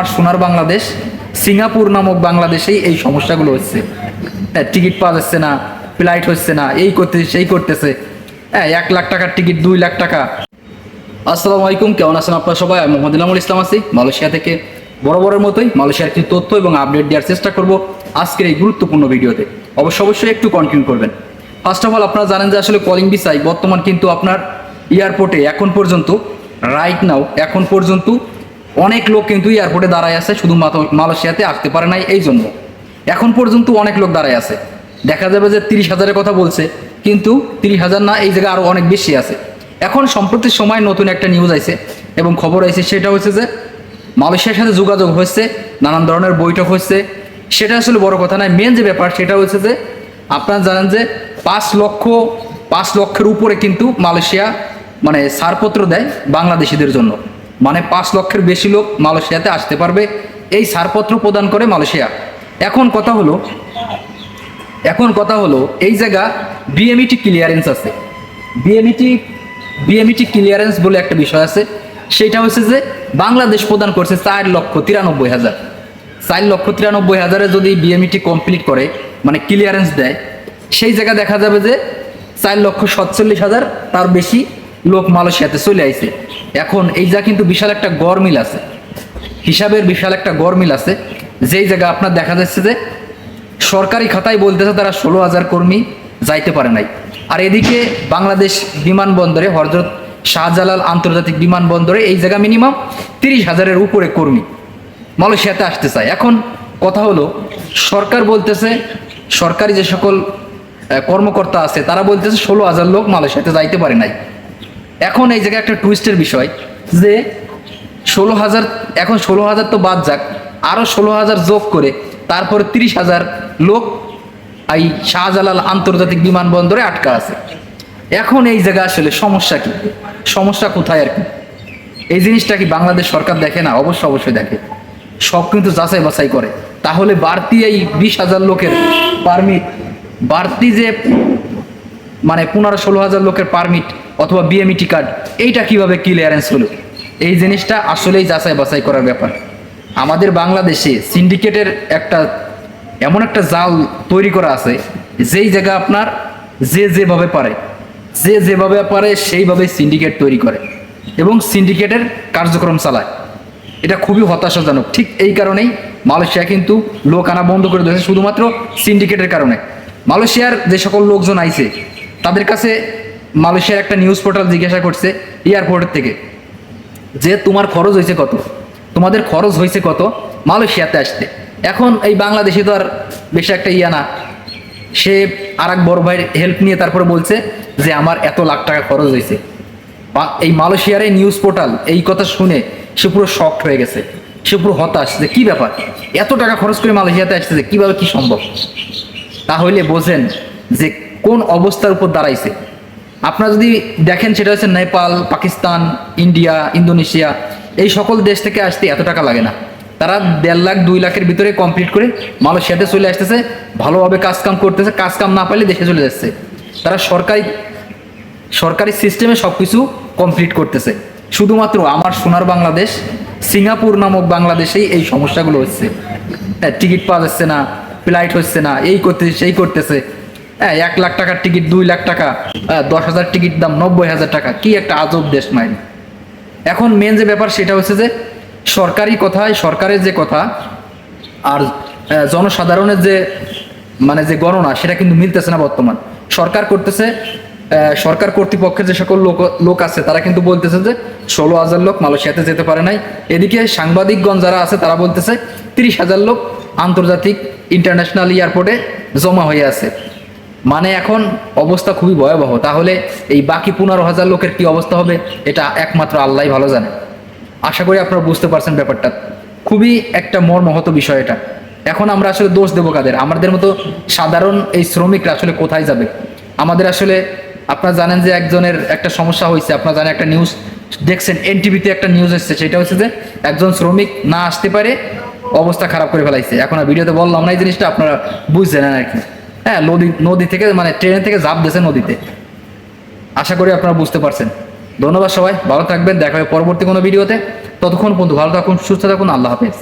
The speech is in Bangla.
আমার সোনার বাংলাদেশ, সিঙ্গাপুর নামক বাংলাদেশেই এই সমস্যাগুলো হচ্ছে। হ্যাঁ টিকিট পাওয়া যাচ্ছে না, ফ্লাইট হচ্ছে না, এই করতেছে সেই করতেছে। হ্যাঁ এক লাখ টাকার টিকিট, দুই লাখ টাকা। আসসালামু আলাইকুম, কেমন আছেন আপনারা সবাই? আমি মোহাম্মদ ইনামুল ইসলাম আছি, মালয়েশিয়া থেকে। বড় বড়ের মতোই মালয়েশিয়ার কিছু তথ্য এবং আপডেট দেওয়ার চেষ্টা করব আজকের এই গুরুত্বপূর্ণ ভিডিওতে। অবশ্য অবশ্যই একটু কন্টিনিউ করবেন। ফার্স্ট অফ অল আপনারা জানেন যে আসলে কলিং ভিসাই বর্তমান কিন্তু আপনার এয়ারপোর্টে এখন পর্যন্ত রাইট নাও এখন পর্যন্ত অনেক লোক কিন্তু এয়ারপোর্টে দাঁড়ায় আছে, শুধু মালয়েশিয়াতে আসতে পারে নাই এই জন্য। এখন পর্যন্ত অনেক লোক দাঁড়ায় আছে। দেখা যাবে যে তিরিশ হাজারের কথা বলছে, কিন্তু তিরিশ হাজার না, এই জায়গায় আরও অনেক বেশি আছে। এখন সম্প্রতি সময় নতুন একটা নিউজ আইছে, এবং খবর আইছে, সেটা হচ্ছে যে মালয়েশিয়ার সাথে যোগাযোগ হয়েছে নানান ধরনের বৈঠক হচ্ছে সেটা আসলে বড় কথা নয় মেন যে ব্যাপার, সেটা হচ্ছে যে আপনারা জানেন যে পাঁচ লক্ষ, পাঁচ লক্ষের উপরে কিন্তু মালয়েশিয়া মানে ছাড়পত্র দেয় বাংলাদেশিদের জন্য। মানে পাঁচ লক্ষের বেশি লোক মালয়েশিয়াতে আসতে পারবে, এই ছাড়পত্র প্রদান করে মালয়েশিয়া। এখন কথা হলো, এখন কথা হলো, এই জায়গা বিএমইটি ক্লিয়ারেন্স আছে। বিএমইটি বিএমইটি ক্লিয়ারেন্স বলে একটা বিষয় আছে, সেটা হচ্ছে যে বাংলাদেশ প্রদান করছে চার লক্ষ তিরানব্বই হাজার। চার লক্ষ তিরানব্বই হাজারে যদি বিএমইটি কমপ্লিট করে মানে ক্লিয়ারেন্স দেয়, সেই জায়গা দেখা যাবে যে চার লক্ষ সাতচল্লিশ হাজার, তার বেশি লোক মালয়েশিয়াতে চলে আইছে। এখন এই যা কিন্তু বিশাল একটা গরমিল আছে। হিসাবের বিশাল একটা গরমিল আছে। যেই জায়গা আপনার দেখা যাচ্ছে যে সরকারি খাতায় বলতেছে তারা ষোলো হাজার কর্মী যাইতে পারে নাই। আর এদিকে বাংলাদেশ বিমানবন্দরে হরজত শাহজালাল আন্তর্জাতিক বিমানবন্দরে এই জায়গা মিনিমাম তিরিশ হাজারের উপরে কর্মী মালয়েশিয়াতে আসতে চায়। এখন কথা হলো, সরকার বলতেছে, সরকারি যে সকল কর্মকর্তা আছে, তারা বলতেছে ষোলো হাজার লোক মালয়েশিয়াতে যাইতে পারে নাই। এখন এই জায়গায় একটা টুইস্টের বিষয় যে ষোলো হাজার এখন ষোলো হাজার তো বাদ যাক আরও ষোলো হাজার যোগ করে তারপরে তিরিশ হাজার লোক এই শাহজালাল আন্তর্জাতিক বিমানবন্দরে আটকা আছে। এখন এই জায়গা আসলে সমস্যা কি? সমস্যা কোথায় আর কি? এই জিনিসটা কি বাংলাদেশ সরকার দেখে না? অবশ্য অবশ্যই দেখে। সব কিন্তু যাচাই বাছাই করে। তাহলে বাড়তি এই বিশ হাজার লোকের পারমিট বাড়তি যে মানে পনেরো ষোলো হাজার লোকের পারমিট অথবা বিএমইটি কার্ড এইটা কীভাবে ক্লিয়ারেন্স হলো এই জিনিসটা আসলেই যাচাই বাছাই করার ব্যাপার। আমাদের বাংলাদেশে সিন্ডিকেটের একটা এমন একটা জাল তৈরি করা আছে, যেই জায়গা আপনার যে যেভাবে পারে, যে যেভাবে পারে সেইভাবে সিন্ডিকেট তৈরি করে এবং সিন্ডিকেটের কার্যক্রম চালায়। এটা খুবই হতাশাজনক। ঠিক এই কারণেই মালয়েশিয়া কিন্তু লোক আনা বন্ধ করে দিয়েছে, শুধুমাত্র সিন্ডিকেটের কারণে। মালয়েশিয়ার যে সকল লোকজন আইছে, তাদের কাছে মালয়েশিয়ার একটা নিউজ পোর্টাল জিজ্ঞাসা করছে এয়ারপোর্টের থেকে যে তোমার খরচ হয়েছে কত? তোমাদের খরচ হয়েছে কত মালয়েশিয়াতে আসতে? এখন এই বাংলাদেশি তো আর বেশি একটা ইয়া না। সে আর এক বড় ভাইয়ের হেল্প নিয়ে তারপরে বলছে যে আমার এত লাখ টাকা খরচ হয়েছে। এই মালয়েশিয়ার এই নিউজ পোর্টাল এই কথা শুনে সে পুরো শকড হয়ে গেছে। সে পুরো হতাশ যে কি ব্যাপার? এত টাকা খরচ করে মালয়েশিয়াতে আসতেছে কীভাবে কি সম্ভব? তাহলে বোঝেন যে কোন অবস্থার উপর দাঁড়াইছে। আপনারা যদি দেখেন সেটা হচ্ছে নেপাল, পাকিস্তান, ইন্ডিয়া, ইন্দোনেশিয়া, এই সকল দেশ থেকে আসতে এত টাকা লাগে না। তারা দেড় লাখ, দুই লাখের ভিতরে কমপ্লিট করে মালয়েশিয়াতে চলে আসতেছে, ভালোভাবে কাজ কাম করতেছে, কাজ কাম না পাইলে দেশে চলে যাচ্ছে। তারা সরকারি সরকারি সিস্টেমে সব কিছু কমপ্লিট করতেছে। শুধুমাত্র আমার সোনার বাংলাদেশ, সিঙ্গাপুর নামক বাংলাদেশেই এই সমস্যাগুলো হচ্ছে। টিকিট পাওয়া যাচ্ছে না ফ্লাইট হচ্ছে না, এই করতেছে সেই করতেছে। হ্যাঁ এক লাখ টাকার টিকিট, দুই লাখ টাকা দশ হাজার টিকিট দাম নব্বই হাজার টাকা। কি একটা আজব দেশ মাইল এখন মেন যে ব্যাপার সেটা হচ্ছে যে, সরকারি কথায় সরকারের যে কথা আর জনসাধারণের যে মানে যে গণনা, সেটা কিন্তু মিলতেছে না বর্তমান। সরকার করতেছে সরকার কর্তৃপক্ষের যে সকল লোক লোক আছে, তারা কিন্তু বলতেছে যে, ষোলো হাজার লোক মালয়েশিয়াতে যেতে পারে নাই। এদিকে সাংবাদিকগণ যারা আছে, তারা বলতেছে, তিরিশ হাজার লোক আন্তর্জাতিক ইন্টারন্যাশনাল এয়ারপোর্টে জমা হয়ে আছে। মানে এখন অবস্থা খুবই ভয়াবহ। তাহলে এই বাকি পনেরো হাজার লোকের কি অবস্থা হবে, এটা একমাত্র আল্লাহ ভালো জানে। আশা করি আপনারা বুঝতে পারছেন ব্যাপারটা। খুবই একটা মর্মহত বিষয় এটা। এখন আমরা আসলে দোষ দেবো কাদের? আমাদের মতো সাধারণ এই শ্রমিকরা আসলে কোথায় যাবে? আমাদের আসলে, আপনারা জানেন যে একজনের একটা সমস্যা হয়েছে, আপনারা জানেন একটা নিউজ দেখছেন, এনটিভিতে একটা নিউজ এসেছে, সেটা হচ্ছে যে একজন শ্রমিক না আসতে পারে অবস্থা খারাপ করে ফেলাইছে। এখন আর ভিডিওতে বললাম না এই জিনিসটা, আপনারা বুঝছেন আর কি। হ্যাঁ নদী নদী থেকে মানে ট্রেন থেকে জাপ দিয়েছে নদীতে। আশা করি আপনারা বুঝতে পারছেন। ধন্যবাদ সবাই, ভালো থাকবেন, দেখা হবে পরবর্তী কোনো ভিডিওতে। ততক্ষণ পর্যন্ত ভালো থাকুন, সুস্থ থাকুন, আল্লাহ হাফেজ।